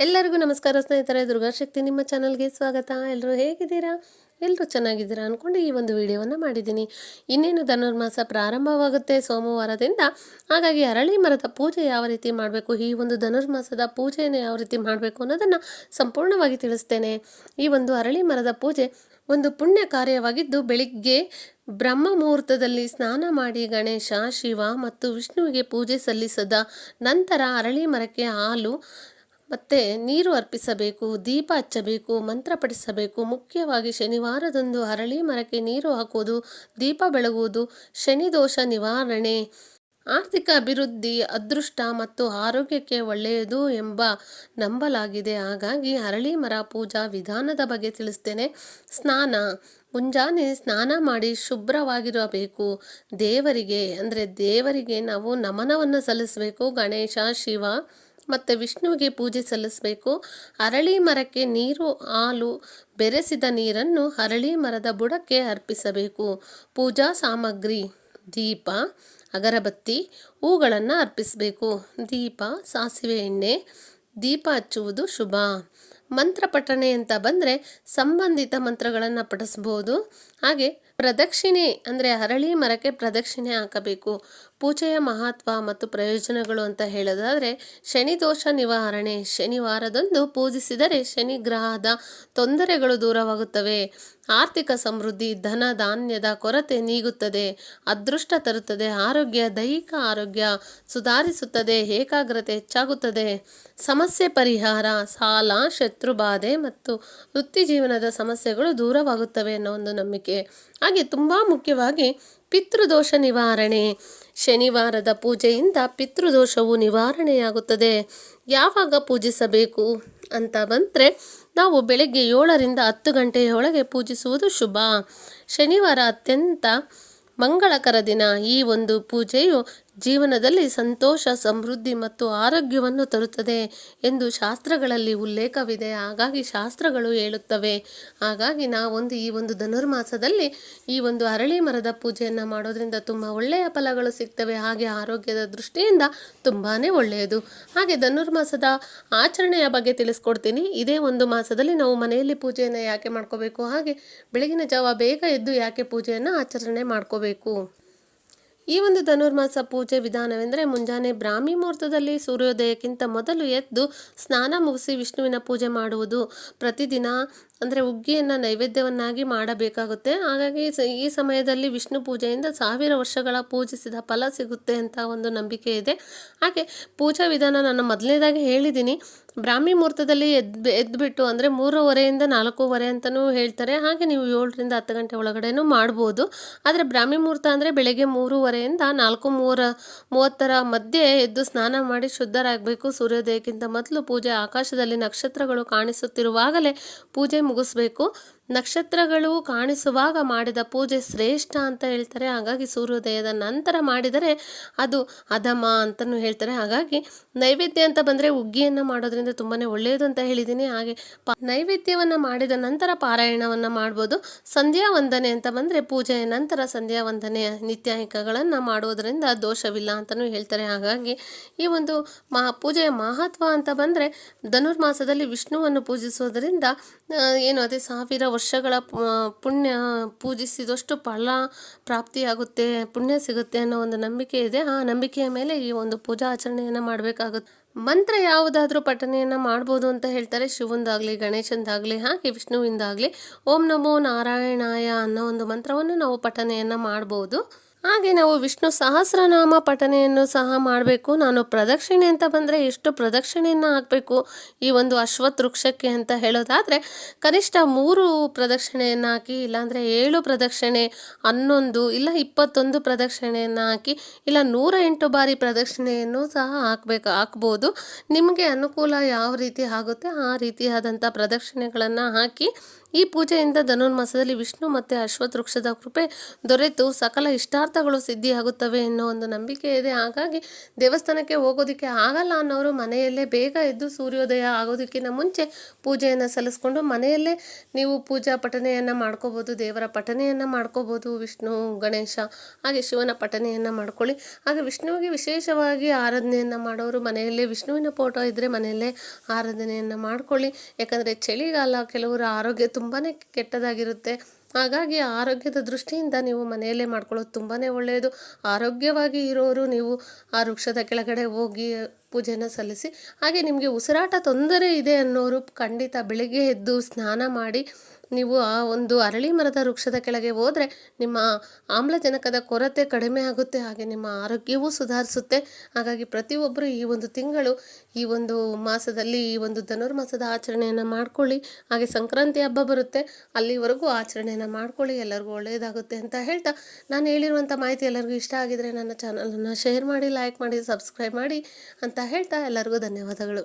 ಎಲ್ಲರಿಗೂ ನಮಸ್ಕಾರ ಸ್ನೇಹಿತರೆ ದುರ್ಗಾಶಕ್ತಿ ನಿಮ್ಮ ಚಾನಲ್ಗೆ ಸ್ವಾಗತ. ಎಲ್ಲರೂ ಹೇಗಿದ್ದೀರಾ? ಎಲ್ಲರೂ ಚೆನ್ನಾಗಿದ್ದೀರಾ ಅಂದ್ಕೊಂಡು ಈ ಒಂದು ವಿಡಿಯೋವನ್ನು ಮಾಡಿದ್ದೀನಿ. ಇನ್ನೇನು ಧನುರ್ಮಾಸ ಪ್ರಾರಂಭವಾಗುತ್ತೆ ಸೋಮವಾರದಿಂದ. ಹಾಗಾಗಿ ಅರಳಿ ಮರದ ಪೂಜೆ ಯಾವ ರೀತಿ ಮಾಡಬೇಕು, ಈ ಒಂದು ಧನುರ್ಮಾಸದ ಪೂಜೆಯನ್ನು ಯಾವ ರೀತಿ ಮಾಡಬೇಕು ಅನ್ನೋದನ್ನು ಸಂಪೂರ್ಣವಾಗಿ ತಿಳಿಸ್ತೇನೆ. ಈ ಒಂದು ಅರಳಿ ಮರದ ಪೂಜೆ ಒಂದು ಪುಣ್ಯ ಕಾರ್ಯವಾಗಿದ್ದು, ಬೆಳಿಗ್ಗೆ ಬ್ರಹ್ಮ ಮುಹೂರ್ತದಲ್ಲಿ ಸ್ನಾನ ಮಾಡಿ ಗಣೇಶ, ಶಿವ ಮತ್ತು ವಿಷ್ಣುವಿಗೆ ಪೂಜೆ ಸಲ್ಲಿಸದ ನಂತರ ಅರಳಿ ಮರಕ್ಕೆ ಹಾಲು ಮತ್ತು ನೀರು ಅರ್ಪಿಸಬೇಕು, ದೀಪ ಹಚ್ಚಬೇಕು ಮಂತ್ರ ಪಠಿಸಬೇಕು ಮುಖ್ಯವಾಗಿ ಶನಿವಾರದಂದು ಅರಳಿ ಮರಕ್ಕೆ ನೀರು ಹಾಕುವುದು, ದೀಪ ಬೆಳಗುವುದು, ಶನಿ ದೋಷ ನಿವಾರಣೆ, ಆರ್ಥಿಕ ಅಭಿವೃದ್ಧಿ, ಅದೃಷ್ಟ ಮತ್ತು ಆರೋಗ್ಯಕ್ಕೆ ಒಳ್ಳೆಯದು ಎಂಬ ನಂಬಲಾಗಿದೆ. ಹಾಗಾಗಿ ಅರಳಿ ಮರ ಪೂಜಾ ವಿಧಾನದ ಬಗ್ಗೆ ತಿಳಿಸ್ತೇನೆ. ಸ್ನಾನ, ಮುಂಜಾನೆ ಸ್ನಾನ ಮಾಡಿ ಶುಭ್ರವಾಗಿರಬೇಕು. ದೇವರಿಗೆ, ಅಂದರೆ ದೇವರಿಗೆ ನಾವು ನಮನವನ್ನು ಸಲ್ಲಿಸಬೇಕು. ಗಣೇಶ, ಶಿವ ಮತ್ತು ವಿಷ್ಣುವಿಗೆ ಪೂಜೆ ಸಲ್ಲಿಸಬೇಕು. ಅರಳಿ ಮರಕ್ಕೆ ನೀರು, ಹಾಲು, ಬೆರೆಸಿದ ನೀರನ್ನು ಅರಳಿ ಮರದ ಬುಡಕ್ಕೆ ಅರ್ಪಿಸಬೇಕು. ಪೂಜಾ ಸಾಮಗ್ರಿ, ದೀಪ, ಅಗರಬತ್ತಿ, ಹೂಗಳನ್ನು ಅರ್ಪಿಸಬೇಕು. ದೀಪ, ಸಾಸಿವೆ ಎಣ್ಣೆ, ದೀಪ ಹಚ್ಚುವುದು ಶುಭ. ಮಂತ್ರ ಪಠಣೆ ಅಂತ ಬಂದರೆ ಸಂಬಂಧಿತ ಮಂತ್ರಗಳನ್ನು ಪಠಿಸ್ಬೋದು. ಹಾಗೆ ಪ್ರದಕ್ಷಿಣೆ ಅಂದರೆ ಅರಳಿ ಮರಕ್ಕೆ ಪ್ರದಕ್ಷಿಣೆ ಹಾಕಬೇಕು. ಪೂಜೆಯ ಮಹತ್ವ ಮತ್ತು ಪ್ರಯೋಜನಗಳು ಅಂತ ಹೇಳೋದಾದರೆ, ಶನಿ ದೋಷ ನಿವಾರಣೆ. ಶನಿವಾರದಂದು ಪೂಜಿಸಿದರೆ ಶನಿ ಗ್ರಹದ ತೊಂದರೆಗಳು ದೂರವಾಗುತ್ತವೆ. ಆರ್ಥಿಕ ಸಮೃದ್ಧಿ, ಧನ ಧಾನ್ಯದ ಕೊರತೆ ನೀಗುತ್ತದೆ. ಅದೃಷ್ಟ ತರುತ್ತದೆ. ಆರೋಗ್ಯ, ದೈಹಿಕ ಆರೋಗ್ಯ ಸುಧಾರಿಸುತ್ತದೆ. ಏಕಾಗ್ರತೆ ಹೆಚ್ಚಾಗುತ್ತದೆ. ಸಮಸ್ಯೆ ಪರಿಹಾರ, ಸಾಲ, ಶತ್ರುಬಾಧೆ ಮತ್ತು ವೃತ್ತಿ ಜೀವನದ ಸಮಸ್ಯೆಗಳು ದೂರವಾಗುತ್ತವೆ ಅನ್ನೋ ಒಂದು ನಂಬಿಕೆ. ತುಂಬ ಮುಖ್ಯವಾಗಿ ಪಿತೃದೋಷ ನಿವಾರಣೆ. ಶನಿವಾರದ ಪೂಜೆಯಿಂದ ಪಿತೃದೋಷವು ನಿವಾರಣೆಯಾಗುತ್ತದೆ. ಯಾವಾಗ ಪೂಜಿಸಬೇಕು ಅಂತ ಬಂದರೆ ನಾವು ಬೆಳಗ್ಗೆ ಏಳರಿಂದ ಹತ್ತು ಗಂಟೆಯೊಳಗೆ ಪೂಜಿಸುವುದು ಶುಭ. ಶನಿವಾರ ಅತ್ಯಂತ ಮಂಗಳಕರ ದಿನ. ಈ ಒಂದು ಪೂಜೆಯು ಜೀವನದಲ್ಲಿ ಸಂತೋಷ, ಸಮೃದ್ಧಿ ಮತ್ತು ಆರೋಗ್ಯವನ್ನು ತರುತ್ತದೆ ಎಂದು ಶಾಸ್ತ್ರಗಳಲ್ಲಿ ಉಲ್ಲೇಖವಿದೆ. ಹಾಗಾಗಿ ಶಾಸ್ತ್ರಗಳು ಹೇಳುತ್ತವೆ. ಹಾಗಾಗಿ ನಾವೊಂದು ಈ ಒಂದು ಧನುರ್ಮಾಸದಲ್ಲಿ ಈ ಒಂದು ಅರಳಿ ಮರದ ಪೂಜೆಯನ್ನು ಮಾಡೋದ್ರಿಂದ ತುಂಬ ಒಳ್ಳೆಯ ಫಲಗಳು ಸಿಗ್ತವೆ. ಹಾಗೆ ಆರೋಗ್ಯದ ದೃಷ್ಟಿಯಿಂದ ತುಂಬಾ ಒಳ್ಳೆಯದು. ಹಾಗೆ ಧನುರ್ಮಾಸದ ಆಚರಣೆಯ ಬಗ್ಗೆ ತಿಳಿಸ್ಕೊಡ್ತೀನಿ. ಇದೇ ಒಂದು ಮಾಸದಲ್ಲಿ ನಾವು ಮನೆಯಲ್ಲಿ ಪೂಜೆಯನ್ನು ಯಾಕೆ ಮಾಡ್ಕೋಬೇಕು? ಹಾಗೆ ಬೆಳಗಿನ ಜಾವ ಬೇಗ ಎದ್ದು ಯಾಕೆ ಪೂಜೆಯನ್ನು ಆಚರಣೆ ಮಾಡ್ಕೋಬೇಕು? ಈ ಒಂದು ಧನುರ್ಮಾಸ ಪೂಜೆ ವಿಧಾನವೆಂದರೆ ಮುಂಜಾನೆ ಬ್ರಾಹ್ಮಿ ಮುಹೂರ್ತದಲ್ಲಿ ಸೂರ್ಯೋದಯಕ್ಕಿಂತ ಮೊದಲು ಎದ್ದು ಸ್ನಾನ ಮುಗಿಸಿ ವಿಷ್ಣುವಿನ ಪೂಜೆ ಮಾಡುವುದು. ಪ್ರತಿದಿನ ಅಂದರೆ ಉಗ್ಗಿಯನ್ನು ನೈವೇದ್ಯವನ್ನಾಗಿ ಮಾಡಬೇಕಾಗುತ್ತೆ. ಹಾಗಾಗಿ ಈ ಸಮಯದಲ್ಲಿ ವಿಷ್ಣು ಪೂಜೆಯಿಂದ ಸಾವಿರ ವರ್ಷಗಳ ಪೂಜಿಸಿದ ಫಲ ಸಿಗುತ್ತೆ ಅಂತ ಒಂದು ನಂಬಿಕೆ ಇದೆ. ಹಾಗೆ ಪೂಜಾ ವಿಧಾನ ನಾನು ಮೊದಲನೇದಾಗಿ ಹೇಳಿದ್ದೀನಿ ಬ್ರಾಹ್ಮಿ ಮುಹೂರ್ತದಲ್ಲಿ ಎದ್ದು ಎದ್ದುಬಿಟ್ಟು ಅಂದರೆ ಮೂರುವರೆಯಿಂದ ನಾಲ್ಕೂವರೆ ಅಂತಲೂ ಹೇಳ್ತಾರೆ. ಹಾಗೆ ನೀವು ಏಳರಿಂದ ಹತ್ತು ಗಂಟೆ ಒಳಗಡೆನೂ ಮಾಡ್ಬೋದು. ಆದರೆ ಬ್ರಾಹ್ಮಿ ಮುಹೂರ್ತ ಅಂದರೆ ಬೆಳಗ್ಗೆ ಮೂರುವರೆಯಿಂದ ನಾಲ್ಕು ಮೂರ, ಮೂವತ್ತರ ಮಧ್ಯೆ ಎದ್ದು ಸ್ನಾನ ಮಾಡಿ ಶುದ್ಧರಾಗಬೇಕು. ಸೂರ್ಯೋದಯಕ್ಕಿಂತ ಮೊದಲು ಪೂಜೆ ಆಕಾಶದಲ್ಲಿ ನಕ್ಷತ್ರಗಳು ಕಾಣಿಸುತ್ತಿರುವಾಗಲೇ ಪೂಜೆ ಮುಗಿಸ್ಬೇಕು. ನಕ್ಷತ್ರಗಳು ಕಾಣಿಸುವಾಗ ಮಾಡಿದ ಪೂಜೆ ಶ್ರೇಷ್ಠ ಅಂತ ಹೇಳ್ತಾರೆ. ಹಾಗಾಗಿ ಸೂರ್ಯೋದಯದ ನಂತರ ಮಾಡಿದರೆ ಅದು ಅಧಮ ಅಂತಲೂ ಹೇಳ್ತಾರೆ. ಹಾಗಾಗಿ ನೈವೇದ್ಯ ಅಂತ ಬಂದರೆ ಉಗ್ಗಿಯನ್ನು ಮಾಡೋದ್ರಿಂದ ತುಂಬಾ ಒಳ್ಳೆಯದು ಅಂತ ಹೇಳಿದ್ದೀನಿ. ಹಾಗೆ ಪ ನೈವೇದ್ಯವನ್ನು ಮಾಡಿದ ನಂತರ ಪಾರಾಯಣವನ್ನು ಮಾಡ್ಬೋದು. ಸಂಧ್ಯಾ ವಂದನೆ ಅಂತ ಬಂದರೆ ಪೂಜೆಯ ನಂತರ ಸಂಧ್ಯಾ ವಂದನೆ ನಿತ್ಯಾಂಕಗಳನ್ನು ಮಾಡೋದರಿಂದ ದೋಷವಿಲ್ಲ ಅಂತಲೂ ಹೇಳ್ತಾರೆ. ಹಾಗಾಗಿ ಈ ಒಂದು ಮಹಾ ಪೂಜೆಯ ಮಹತ್ವ ಅಂತ ಬಂದರೆ ಧನುರ್ಮಾಸದಲ್ಲಿ ವಿಷ್ಣುವನ್ನು ಪೂಜಿಸೋದರಿಂದ ಏನು ಅದೇ ಸಾವಿರ ವರ್ಷಗಳ ಪುಣ್ಯ ಪೂಜಿಸಿದಷ್ಟು ಫಲ ಪ್ರಾಪ್ತಿಯಾಗುತ್ತೆ, ಪುಣ್ಯ ಸಿಗುತ್ತೆ ಅನ್ನೋ ಒಂದು ನಂಬಿಕೆ ಇದೆ. ಆ ನಂಬಿಕೆಯ ಮೇಲೆ ಈ ಒಂದು ಪೂಜಾ ಆಚರಣೆಯನ್ನು ಮಾಡಬೇಕಾಗುತ್ತೆ. ಮಂತ್ರ ಯಾವುದಾದ್ರೂ ಪಠನೆಯನ್ನು ಮಾಡ್ಬೋದು ಅಂತ ಹೇಳ್ತಾರೆ. ಶಿವಂದಾಗಲಿ, ಗಣೇಶಂದಾಗಲಿ, ಹಾಗೆ ವಿಷ್ಣುವಿಂದಾಗಲಿ. ಓಂ ನಮೋ ನಾರಾಯಣಾಯ ಅನ್ನೋ ಒಂದು ಮಂತ್ರವನ್ನು ನಾವು ಪಠನೆಯನ್ನು ಮಾಡ್ಬೋದು. ಹಾಗೆ ನಾವು ವಿಷ್ಣು ಸಹಸ್ರನಾಮ ಪಠನೆಯನ್ನು ಸಹ ಮಾಡಬೇಕು. ನಾನು ಪ್ರದಕ್ಷಿಣೆ ಅಂತ ಬಂದರೆ ಎಷ್ಟು ಪ್ರದಕ್ಷಿಣೆಯನ್ನು ಹಾಕಬೇಕು? ಈ ಒಂದು ಅಶ್ವತ್ ವೃಕ್ಷಕ್ಕೆ ಅಂತ ಹೇಳೋದಾದರೆ ಕನಿಷ್ಠ ಮೂರು ಪ್ರದಕ್ಷಿಣೆಯನ್ನು ಹಾಕಿ, ಇಲ್ಲಾಂದರೆ ಏಳು ಪ್ರದಕ್ಷಿಣೆ, ಹನ್ನೊಂದು, ಇಲ್ಲ ಇಪ್ಪತ್ತೊಂದು ಪ್ರದಕ್ಷಿಣೆಯನ್ನು ಹಾಕಿ, ಇಲ್ಲ ನೂರ ಎಂಟು ಬಾರಿ ಪ್ರದಕ್ಷಿಣೆಯನ್ನು ಸಹ ಹಾಕಬೇಕು, ಹಾಕ್ಬೋದು. ನಿಮಗೆ ಅನುಕೂಲ ಯಾವ ರೀತಿ ಆಗುತ್ತೆ ಆ ರೀತಿಯಾದಂಥ ಪ್ರದಕ್ಷಿಣೆಗಳನ್ನು ಹಾಕಿ, ಈ ಪೂಜೆಯಿಂದ ಧನುರ್ಮಾಸದಲ್ಲಿ ವಿಷ್ಣು ಮತ್ತು ಅಶ್ವತ್ ವೃಕ್ಷದ ಕೃಪೆ ದೊರೆತು. ಸಕಲ ಇಷ್ಟಾರ್ಥ ಇಷ್ಟಾರ್ಥಗಳು ಸಿದ್ಧಿಯಾಗುತ್ತವೆ ಅನ್ನೋ ಒಂದು ನಂಬಿಕೆ ಇದೆ. ಹಾಗಾಗಿ ದೇವಸ್ಥಾನಕ್ಕೆ ಹೋಗೋದಕ್ಕೆ ಆಗಲ್ಲ ಅನ್ನೋರು ಮನೆಯಲ್ಲೇ ಬೇಗ ಎದ್ದು ಸೂರ್ಯೋದಯ ಆಗೋದಕ್ಕಿಂತ ಮುಂಚೆ ಪೂಜೆಯನ್ನು ಸಲ್ಲಿಸ್ಕೊಂಡು ಮನೆಯಲ್ಲೇ ನೀವು ಪೂಜಾ ಪಠನೆಯನ್ನು ಮಾಡ್ಕೋಬೋದು, ದೇವರ ಪಠನೆಯನ್ನು ಮಾಡ್ಕೋಬೋದು, ವಿಷ್ಣು, ಗಣೇಶ, ಹಾಗೆ ಶಿವನ ಪಠನೆಯನ್ನು ಮಾಡ್ಕೊಳ್ಳಿ. ಹಾಗೆ ವಿಷ್ಣುವಿಗೆ ವಿಶೇಷವಾಗಿ ಆರಾಧನೆಯನ್ನು ಮಾಡೋರು ಮನೆಯಲ್ಲೇ ವಿಷ್ಣುವಿನ ಫೋಟೋ ಇದ್ದರೆ ಮನೆಯಲ್ಲೇ ಆರಾಧನೆಯನ್ನು ಮಾಡ್ಕೊಳ್ಳಿ. ಯಾಕಂದರೆ ಚಳಿಗಾಲ ಕೆಲವರ ಆರೋಗ್ಯ ತುಂಬಾ ಕೆಟ್ಟದಾಗಿರುತ್ತೆ. ಹಾಗಾಗಿ ಆರೋಗ್ಯದ ದೃಷ್ಟಿಯಿಂದ ನೀವು ಮನೆಯಲ್ಲೇ ಮಾಡ್ಕೊಳ್ಳೋದು ತುಂಬಾ ಒಳ್ಳೆಯದು. ಆರೋಗ್ಯವಾಗಿ ಇರೋರು ನೀವು ಆ ವೃಕ್ಷದ ಕೆಳಗಡೆ ಹೋಗಿ ಪೂಜೆನ ಸಲ್ಲಿಸಿ, ಹಾಗೆ ನಿಮಗೆ ಉಸಿರಾಟ ತೊಂದರೆ ಇದೆ ಅನ್ನೋರು ಖಂಡಿತ ಬೆಳಿಗ್ಗೆ ಎದ್ದು ಸ್ನಾನ ಮಾಡಿ ನೀವು ಆ ಒಂದು ಅರಳಿ ಮರದ ವೃಕ್ಷದ ಕೆಳಗೆ ಹೋದರೆ ನಿಮ್ಮ ಆಮ್ಲಜನಕದ ಕೊರತೆ ಕಡಿಮೆ ಆಗುತ್ತೆ, ಹಾಗೆ ನಿಮ್ಮ ಆರೋಗ್ಯವೂ ಸುಧಾರಿಸುತ್ತೆ. ಹಾಗಾಗಿ ಪ್ರತಿಯೊಬ್ಬರು ಈ ಒಂದು ತಿಂಗಳು, ಈ ಒಂದು ಮಾಸದಲ್ಲಿ ಈ ಒಂದು ಧನುರ್ಮಾಸದ ಆಚರಣೆಯನ್ನು ಮಾಡ್ಕೊಳ್ಳಿ. ಹಾಗೆ ಸಂಕ್ರಾಂತಿ ಹಬ್ಬ ಬರುತ್ತೆ, ಅಲ್ಲಿವರೆಗೂ ಆಚರಣೆಯನ್ನು ಮಾಡ್ಕೊಳ್ಳಿ. ಎಲ್ಲರಿಗೂ ಒಳ್ಳೆಯದಾಗುತ್ತೆ ಅಂತ ಹೇಳ್ತಾ ನಾನು ಹೇಳಿರುವಂಥ ಮಾಹಿತಿ ಎಲ್ಲರಿಗೂ ಇಷ್ಟ ಆಗಿದರೆ ನನ್ನ ಚಾನಲನ್ನು ಶೇರ್ ಮಾಡಿ ಲೈಕ್ ಮಾಡಿ ಸಬ್ಸ್ಕ್ರೈಬ್ ಮಾಡಿ ಅಂತ ಹೇಳ್ತಾ ಎಲ್ಲರಿಗೂ ಧನ್ಯವಾದಗಳು.